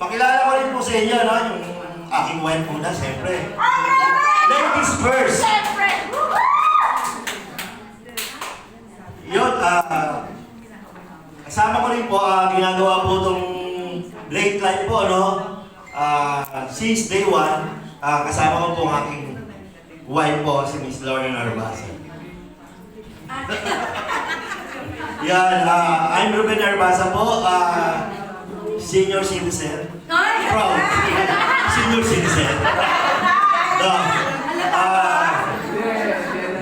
Pakilala ko rin po sa inyo, no? Yung aking wife muna, siyempre. Ladies first. Yun, ah... kasama ko rin po, ah, ginagawa po itong late life po, no? Ah, since day one, ah, kasama ko po ang aking wife po, si Miss Lauren Arbasa. Yan, ah, I'm Ruben Arbasa po, ah, senior citizen. Proud. Senior citizen. No. Ah,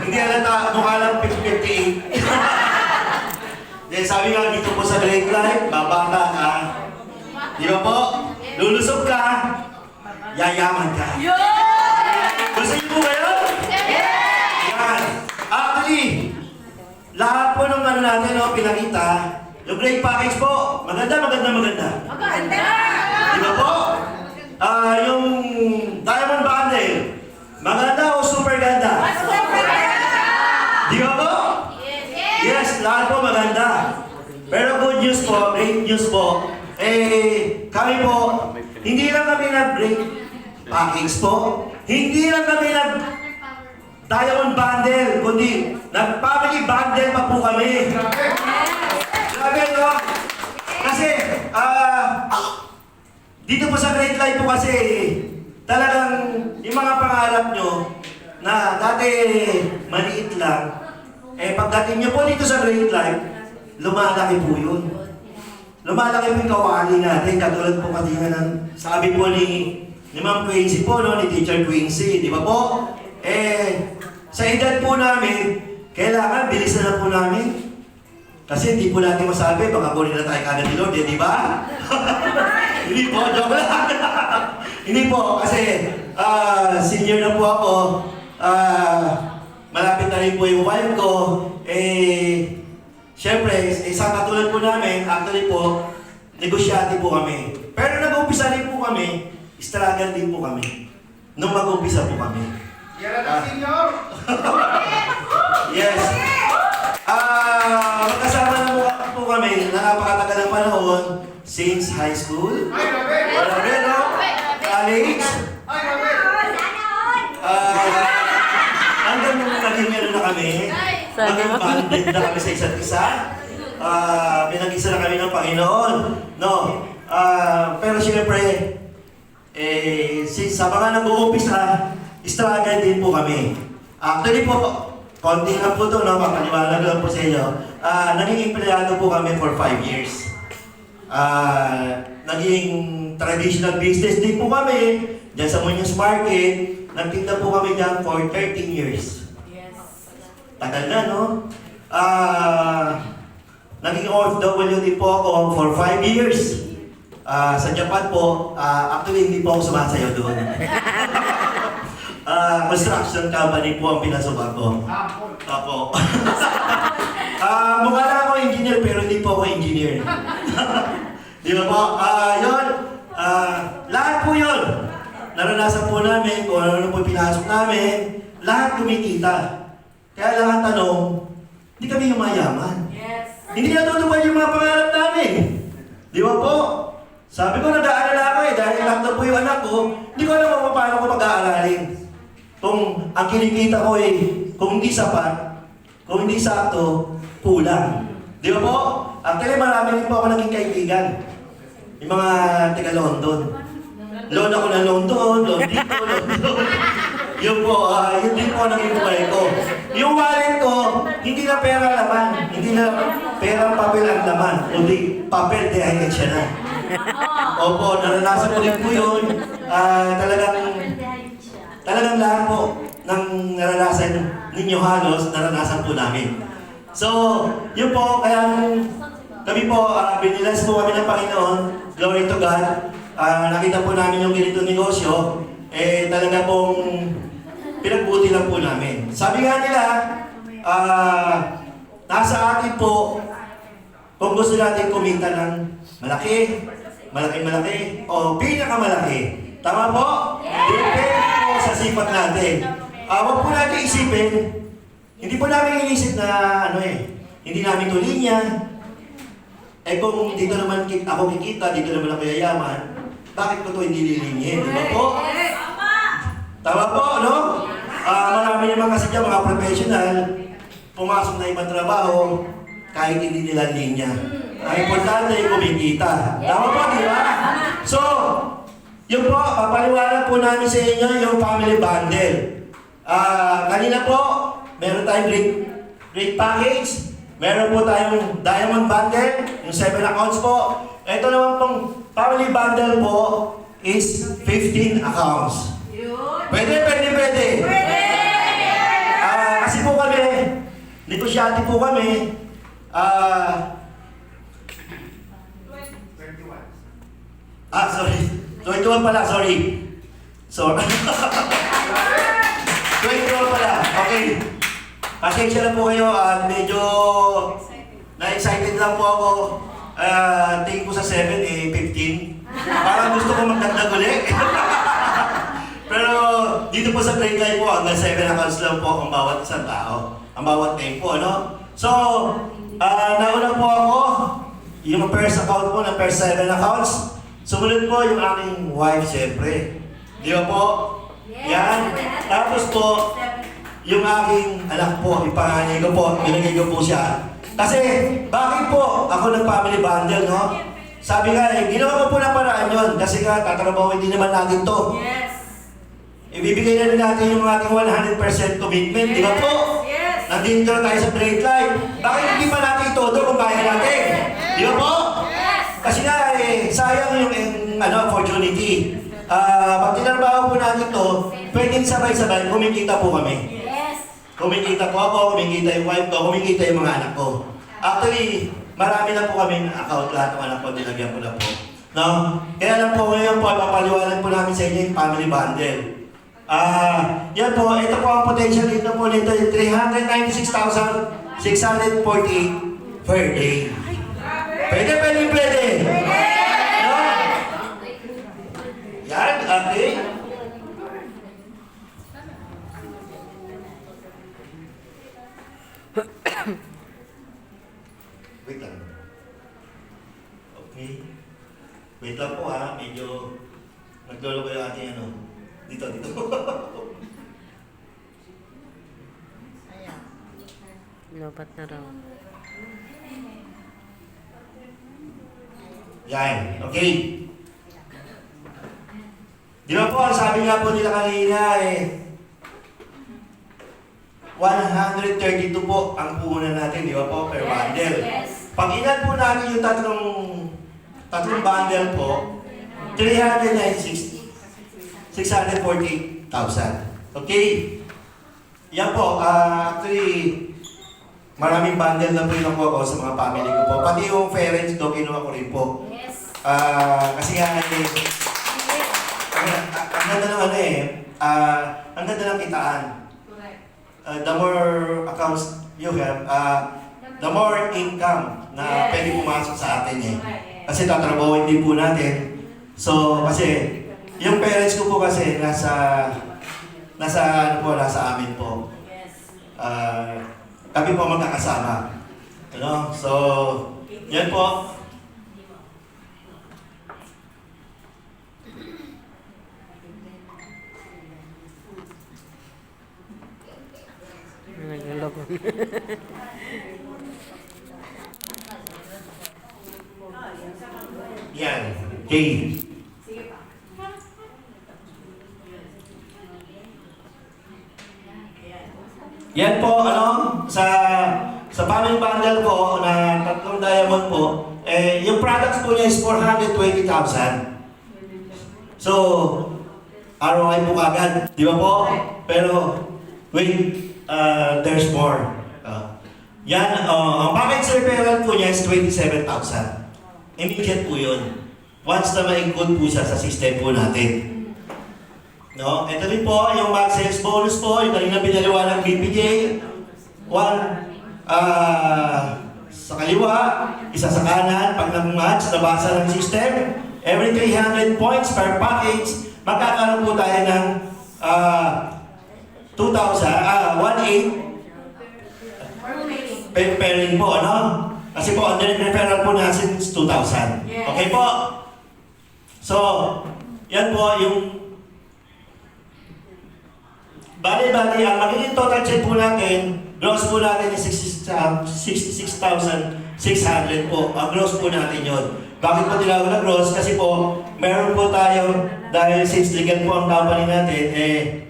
hindi alata, mukha lang 58. Then sabi nga dito po sa Great Life, babata ka. Di ba po? Lulusog ka, yayaman ka. Gusto niyo po yun? Yan. Actually, lahat po ng ano natin, no, pinakita, yung great package po, maganda, maganda, maganda. Di ba po? Ah, yung diamond bundle, maganda o super ganda? Di ba po? Yes, lahat po maganda. Pero good news po, great news po, eh, kami po, hindi lang kami nag-break package po, hindi lang kami nag diamond bundle, kundi nag-family bundle pa po kami. Grabe, no? Kasi, ah, dito po sa Great Life po kasi, talagang yung mga pangarap nyo, na dati maliit lang, eh pagdating nyo po dito sa Great Life, lumalaki po yun. Lumalaki po yung kawali natin, katulad po kanina ng sabi po ni, ni Ma'am Quincy po, no, ni Teacher Quincy, di ba po? Eh, sa edad po namin, kailangan bilisan na po namin. Kasi hindi po natin masabi, baka kunin na tayo kagad ni Lord, eh, di ba? hindi po, joke lang. hindi po, kasi ah, senior na po ako. Ah, malapit na rin po yung wife ko. Eh, syempre, isang katulad po namin, actually po, negosyante po kami. Pero nag-umpisa rin po kami, struggle din po kami. Nung mag-umpisa po kami. Yan ang senior! Yes. Ah, na po, kami na napakatagal ng panahon since high school, no? college, ah, hanggang nung naging ano na kami, maging bonded na kami sa isa't isa. Ah, pinag-isa na kami ng Panginoon. No? Ah, pero siyempre, eh, since sa mga nag-uumpisa, struggle din po kami. Actually po, konti lang po ito, no? Mapaniwalag lang po sa inyo. Ah, naging empleyado po kami for 5 years. Ah, naging traditional business din po kami dyan sa Muñoz Market. Nagtinda po kami dyan for 13 years. Tagal na, no? Ah, naging OFW din po ako for 5 years. Ah, sa Japan po, ah, actually hindi po ako sumasayaw doon. Ah, construction company po ang pinasukan ko. Apo. Ah, mukha lang ako engineer pero hindi po ako engineer. Di ba po? Ah, yun. Ah, lahat po yun. Naranasan po namin kung ano po pinasok namin. Lahat kumikita. Kaya lang ang tanong, hindi kami yumayaman. Hindi natutupad yung mga pangarap namin. Di ba po? Sabi ko, nag-aalala ako eh, dahil lockdown po yung anak ko, hindi ko alam kung paano ko mag-aaralin. Kung ang kinikita ko eh, kung hindi sapat, kung hindi sakto, kulang. Di ba po? Actually, marami rin po ako naging kaibigan. Yung mga taga London. Loan ako ng London, loan dito, loan doon. Yun po, ah, yun din po naging buhay ko. Yung wallet ko, hindi na pera laman. Hindi na pera papel ang laman. Kundi papel de siya na. Opo, naranasan ko rin po yun. Ah, talagang Talagang lahat po ng naranasan ninyo halos, naranasan po namin. So, yun po, kaya kami po, uh, binilas po kami ng Panginoon, glory to God. Ah, nakita po namin yung ganito negosyo, eh talaga pong pinagbuti lang po namin. Sabi nga nila, ah, nasa atin po, kung gusto natin kumita ng malaki, malaki-malaki, o pinakamalaki. Tama po? Po sa sipat natin. Ah, wag po natin isipin, hindi po namin inisip na ano eh, hindi namin to linya. Eh kung dito naman ako kikita, dito naman ako yayaman, bakit ko to hindi lilingin? Di ba po? Tama po, no? Ah, marami naman kasi dyan mga professional, pumasok na ibang trabaho, kahit hindi nila linya. Ang importante, kumikita. Tama po, di ba? So, yun po, papaliwanag po namin sa inyo yung family bundle. Ah, kanina po, meron tayong great, great package. Meron po tayong diamond bundle, yung 7 accounts po. Ito naman pong family bundle po is 15 accounts. Pwede, pwede, pwede. Ah, kasi po kami, negosyante po kami. Ah, 21. ah, sorry. 21 pala, sorry. Sorry. 21 pala, okay. Pasensya na po kayo at medyo na-excited lang po ako. Ah, tingin ko sa 7, eh, 15. Parang gusto ko magdagdag ulit. Pero dito po sa grade line po, hanggang 7 accounts lang po ang bawat isang tao. Ang bawat name po, ano? So, ah nauna po ako, yung first account po na first 7 accounts. Sumunod po yung aking wife, siyempre. Di ba po? Yan. Tapos po, yung aking anak po, ipanganay ko po, binigay ko po siya. Kasi, bakit po ako nag-family bundle, no? Sabi nga, eh, ginawa ko po ng paraan yun. Kasi nga, tatrabaho din naman natin to. Ibibigay na rin natin yung ating 100% commitment, di ba po? Nandito na tayo sa break line. Bakit hindi pa natin itodo kung kaya natin? Di ba po? Kasi nga, eh, sayang yung eh, ano, opportunity. Ah, pag tinarbaho po natin to, pwedeng sabay-sabay, kumikita po kami. Kumikita po ako, kumikita yung wife ko, kumikita yung mga anak ko. Actually, marami na po kami account lahat ng anak ko, nilagyan ko na po. No? Kaya lang po ngayon po, papaliwanag po namin sa inyo yung family bundle. Ah, yan po, ito po ang potential dito po nito, yung 396,648 per day. Pwede, pwede, pwede. No? Yan, okay. Wait lang. Okay. Wait lang po ha, medyo naglolo ko yung ating ano. Dito, dito. Lobat na raw. Yan, okay. Di ba po, ang sabi nga po nila kanina eh, 132 po ang puhunan natin, di ba po, per bundle. Pag ilan po natin yung tatlong tatlong bundle po, 396 648,000. Okay? Yan po, ah, actually, maraming bundle na po yung nakuha ko sa mga family ko po. Pati yung parents do, kinuha ko rin po. Ah, kasi nga, eh, ang, ang, ang ganda ng ano eh, ah, ang ganda ng kitaan. Uh, the more accounts you have, uh, the more income na Yes. pwede pumasok sa atin eh. Kasi tatrabahoin din po natin. So, kasi, yung parents ko po kasi nasa, nasa ano po, nasa amin po. Ah, kami po magkakasama. Ano? So, yan po. Nagluloko. Yan. Okay. Yan po, ano, sa sa family bundle po na tatlong diamond po, eh, yung products po niya is 420,000. So, ROI po kagad, di ba po? Pero, wait, uh, there's more. Uh, yan, uh, ang package referral po niya is 27,000. Immediate po yun. Once na ma-include po siya sa system po natin. No? Ito rin po, yung max sales bonus po, yung kanina pinaliwanag BPJ. One, ah, sa kaliwa, isa sa kanan, pag nag-match, nabasa ng system, every 300 points per package, magkakaroon po tayo ng ah, 2,000, ah, 1,800 pa- pairing po, ano? Kasi po, ang direct referral po natin is 2,000. Yes. Okay po? So, yan po yung Bali-bali, ang magiging total check po natin, gross po natin is 66,600 po. Ang gross po natin yon. Bakit po tinawag na gross? Kasi po, meron po tayo, dahil since legal po ang company natin, eh,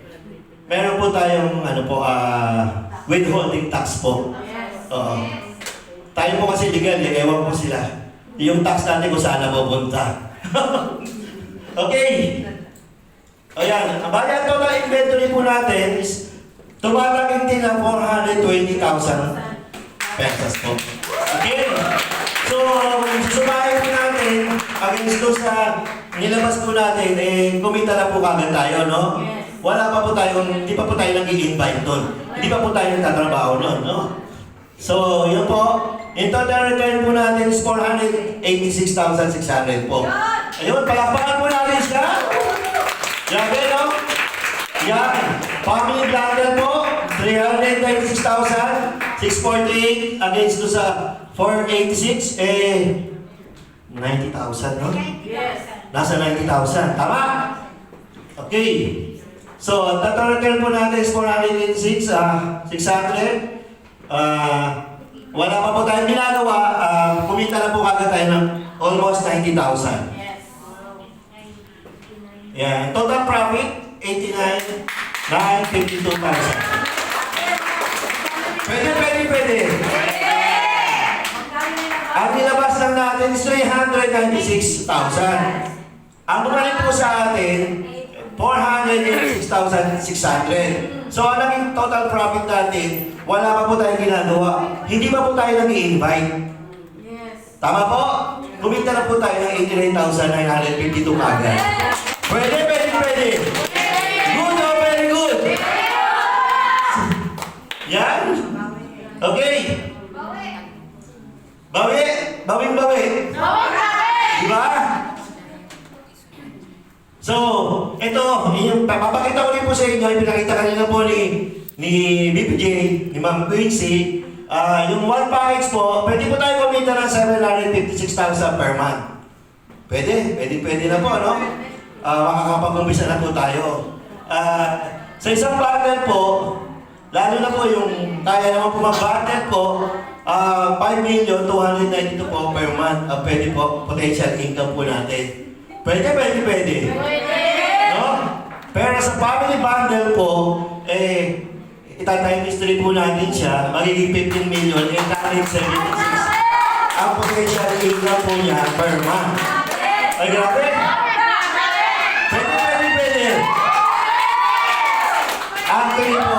meron po tayong, ano po, ah, withholding tax po. Oo. Tayo po kasi legal, eh, ewan po sila. Yung tax natin kung saan na pupunta. okay. Ang bali ang total inventory po natin is tumatagin din ng 420,000 pesos po. Okay? So, susumahin po natin against doon sa nilabas po natin, eh, kumita na po kagad tayo, no? Wala pa po tayong, hindi pa po tayo nag-i-invite doon. Hindi pa po tayo nagtatrabaho noon, no? So, yun po. In total return po natin is 486,600 po. Ayun, palakpakan po natin siya. Yan, no? Yan. Family blanket po, 396,648 against do sa 486, eh, 90,000, no? Nasa 90,000. Tama? Okay. So, ang total return po natin is 486, ah, 600. Ah, wala pa po tayong ginagawa. Ah, kumita na po kagad tayo ng almost 90,000. Yan. Total profit, 89,952,000. Pwede, pwede, pwede. Ang nilabas lang natin is 396,000. Ang bumalik po sa atin, 486,600. So, ang naging total profit natin, wala pa po tayong ginagawa. Hindi pa po tayo nag-i-invite. Tama po? Kumita na po tayo ng 89,952 kagad. Pwede, pwede, pwede. Good oh, very good. Yan. Okay. Bawi. Bawing bawi. Diba? So, ito, yung papakita ko rin po sa inyo, yung pinakita kanina po ni, ni BPJ, ni Ma'am Quincy, Ah, yung one package po, pwede po tayo kumita ng 756,000 per month. Pwede, pwede, pwede na po, no? Ah, makakapag-umpisa na po tayo. Ah, sa isang bundle po, lalo na po yung kaya naman po mag-bundle po, ah 5,292 po per month. Ah, pwede po, potential income po natin. Pwede, pwede, pwede. No? Pero sa family bundle po, eh, itatime history po natin siya, magiging 15 million and 976 ang potential income po niya per month. Ay, grabe! Pwede, pwede, pwede. Actually po,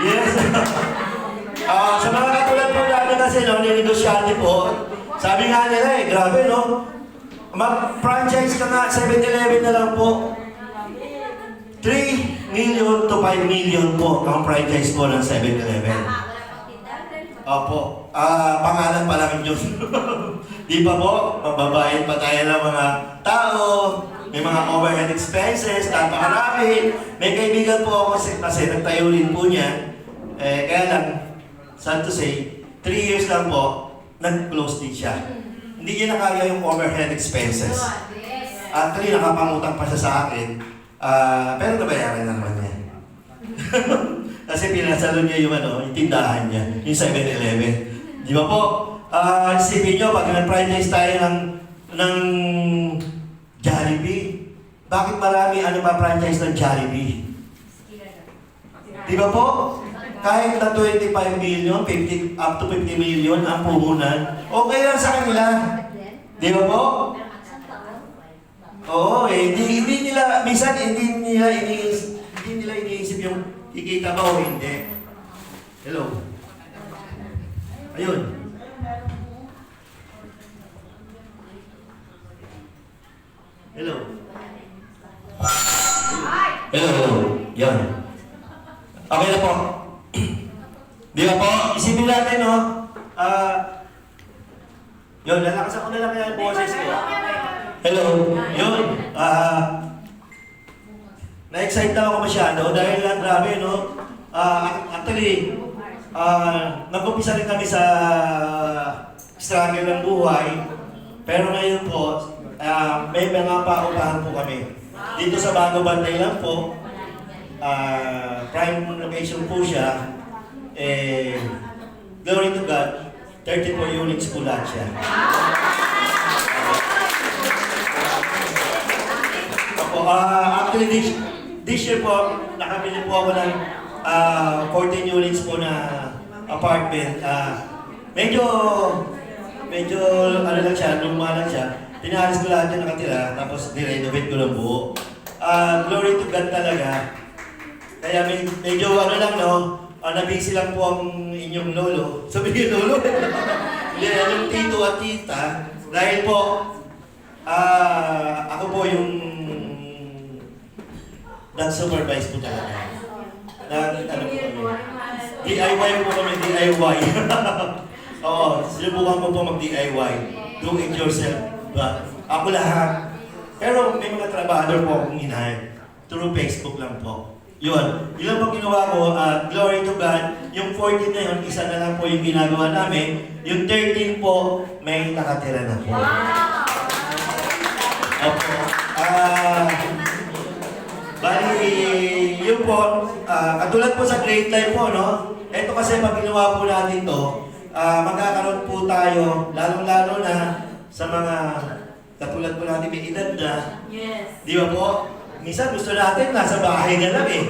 yes. Ah, sa mga katulad po namin kasi, no, ninegosyante po, sabi nga nila eh, grabe no, mag-franchise ka nga, 7-Eleven na lang po. 3 million to 5 million po ang franchise po ng 7-Eleven. Opo, ah pangalan pa lang yun. Di ba po, mababayad pa tayo ng mga tao, may mga overhead expenses, napakarami. May kaibigan po ako kasi, kasi nagtayo rin po niya. Eh, kaya lang, sad to say, 3 years lang po, nag-close din siya. Hindi niya na kaya yung overhead expenses. Actually, nakapangutang pa siya sa akin. Ah, pero nabayaran na naman niya. Kasi pinasalo niya yung ano, yung tindahan niya, yung 7-Eleven. Di ba po? Ah, isipin niyo, pag nag-franchise tayo ng, ng Jollibee, bakit marami ano pa franchise ng Jollibee? Di ba po? Kahit na 25 million, 50, up to 50 million ang puhunan, okay lang sa kanila. Di ba po? Oo, eh, hindi, hindi nila, minsan hindi nila iniisip, hindi nila iniisip yung kikita ba o hindi. Hello. Ayun. Hello. Hello, hello. Yan. Okay na po. Di ba po? Isipin natin, no? Ah, yun, lalakas ako na lang yung boses ko. Hello. Yun. Ah, na-excite na ako masyado dahil lang grabe, no? Ah, actually, ah, nag-umpisa rin kami sa struggle ng buhay. Pero ngayon po, ah, may mga paupahan po kami. Dito sa Bago Bantay lang po, ah, prime location po siya. Eh, glory to God, 34 units po lahat siya. Opo, ah, actually this, this year po, nakabili po ako ng ah, 14 units po na apartment. Ah, medyo, medyo ano lang siya, luma lang siya. Pinahalis ko lahat yung nakatira, tapos nirenovate ko ng buo. Ah, glory to God talaga. Kaya med- medyo ano lang no, ah, nabisi lang po ang inyong lolo. Sabi niyo lolo? Hindi, yung tito at tita. Dahil po, ah, ako po yung nag-supervise po talaga. Nag, ano po kami? DIY po kami, DIY. Oo, sinubukan ko po mag-DIY. Do it yourself. But ako lahat. Pero may mga trabahador po akong hinahin. Through Facebook lang po. Yun. Yun lang po ginawa ko. ah, glory to God. Yung 14 na yun, isa na lang po yung ginagawa namin. Yung 13 po, may nakatira na po. Opo. Ah... Bali, yun po, ah, katulad po sa Great Life po, no? Ito kasi pag ginawa po natin to, ah, magkakaroon po tayo, lalong-lalo na sa mga katulad po natin may edad na, Yes. di ba po? Minsan gusto natin nasa bahay na lang eh.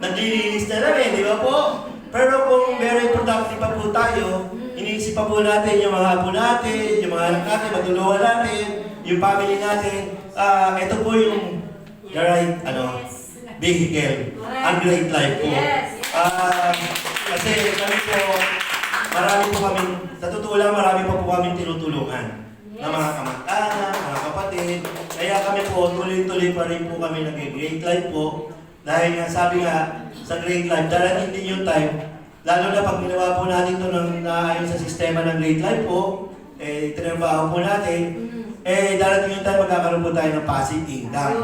Naglilinis na lang eh, di ba po? Pero kung very productive pa po tayo, iniisip pa po natin yung mga apo natin, yung mga anak natin, matulungan natin, yung family natin. Ah, ito po yung the right, ano, vehicle, ang great life po. Ah, kasi kami po, marami po kami, sa totoo lang, marami pa po kami tinutulungan na mga kamag-anak, mga kapatid. Kaya kami po, tuloy-tuloy pa rin po kami nag-great life po. Dahil nga, sabi nga, sa great life, darating din yung time, lalo na pag ginawa po natin ito ng naayon sa sistema ng great life po, eh, tinrabaho po natin, eh, darating yung time, magkakaroon po tayo ng passive income.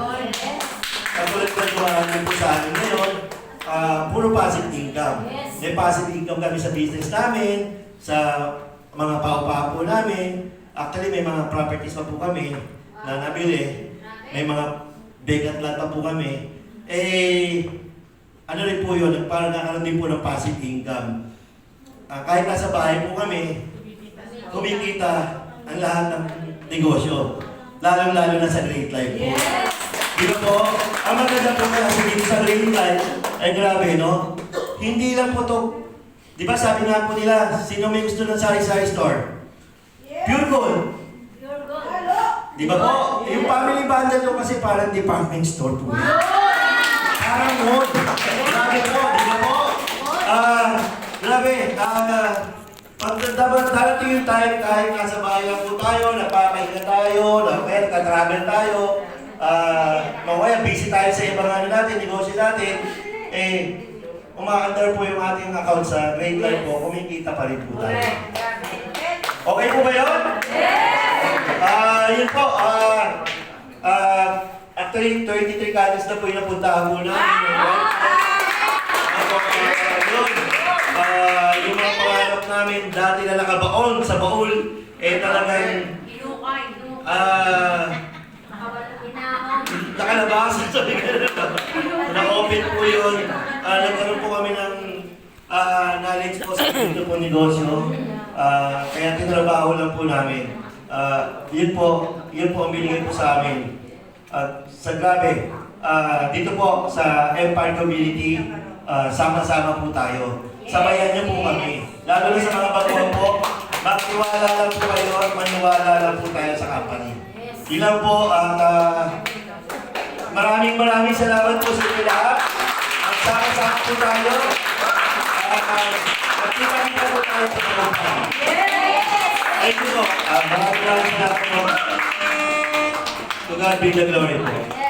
Katulad ko yung po sa amin ngayon, ah, puro passive income. Yes. May passive income kami sa business namin, sa mga pao-pao po namin. Actually, may mga properties pa po kami na nabili. May mga vacant lot pa po kami. Eh, ano rin po yun, parang nakaroon din po ng passive income. Ah, kahit nasa bahay po kami, kumikita ang lahat ng negosyo. Lalong-lalo na sa Great Life po. Yes. Di ba po? Ang maganda po kasi dito sa Green Life, ay grabe, no? Hindi lang po to, di ba sabi nga po nila, sino may gusto ng sari-sari store? Pure Gold. You're good. Di ba po? Yung family bundle ko kasi parang department store po. yan. Parang mall. Grabe po, di ba po? Ah, grabe. Ah, pag dapat darating yung time, kahit nasa bahay lang po tayo, napakahinga tayo, na kaya nagka-travel tayo, ah, mamaya busy tayo sa ibang ano natin, negosyo natin, eh, umaandar po yung ating account sa Great Life po, kumikita pa rin po tayo. Okay po ba yun? Ah, yun po, ah, ah, actually, 33 colleges na po yung napuntahan ko na. Ako, ah, yun. Ah, yung mga pangarap namin, dati na nakabaon sa baul, eh talagang, Inukay. Inukay. ah, nakalabas. Sabi ka na Na-open po yun. Ah, nagkaroon po kami ng ah, knowledge po sa dito po negosyo. Ah, kaya tinrabaho lang po namin. Ah, yun po, yun po ang binigay po sa amin. At sa grabe, ah, dito po sa Empire Community, ah, sama-sama po tayo. Sabayan niyo po kami. Lalo na sa mga baguhan po, magtiwala lang po kayo at maniwala lang po tayo sa company. Lang po at ah, maraming maraming salamat po sa inyo lahat. At sama-sama po tayo. Uh, magkita-kita po tayo sa pagkakas. Thank you po. Ah, maraming maraming salamat. To God be the glory. Yes.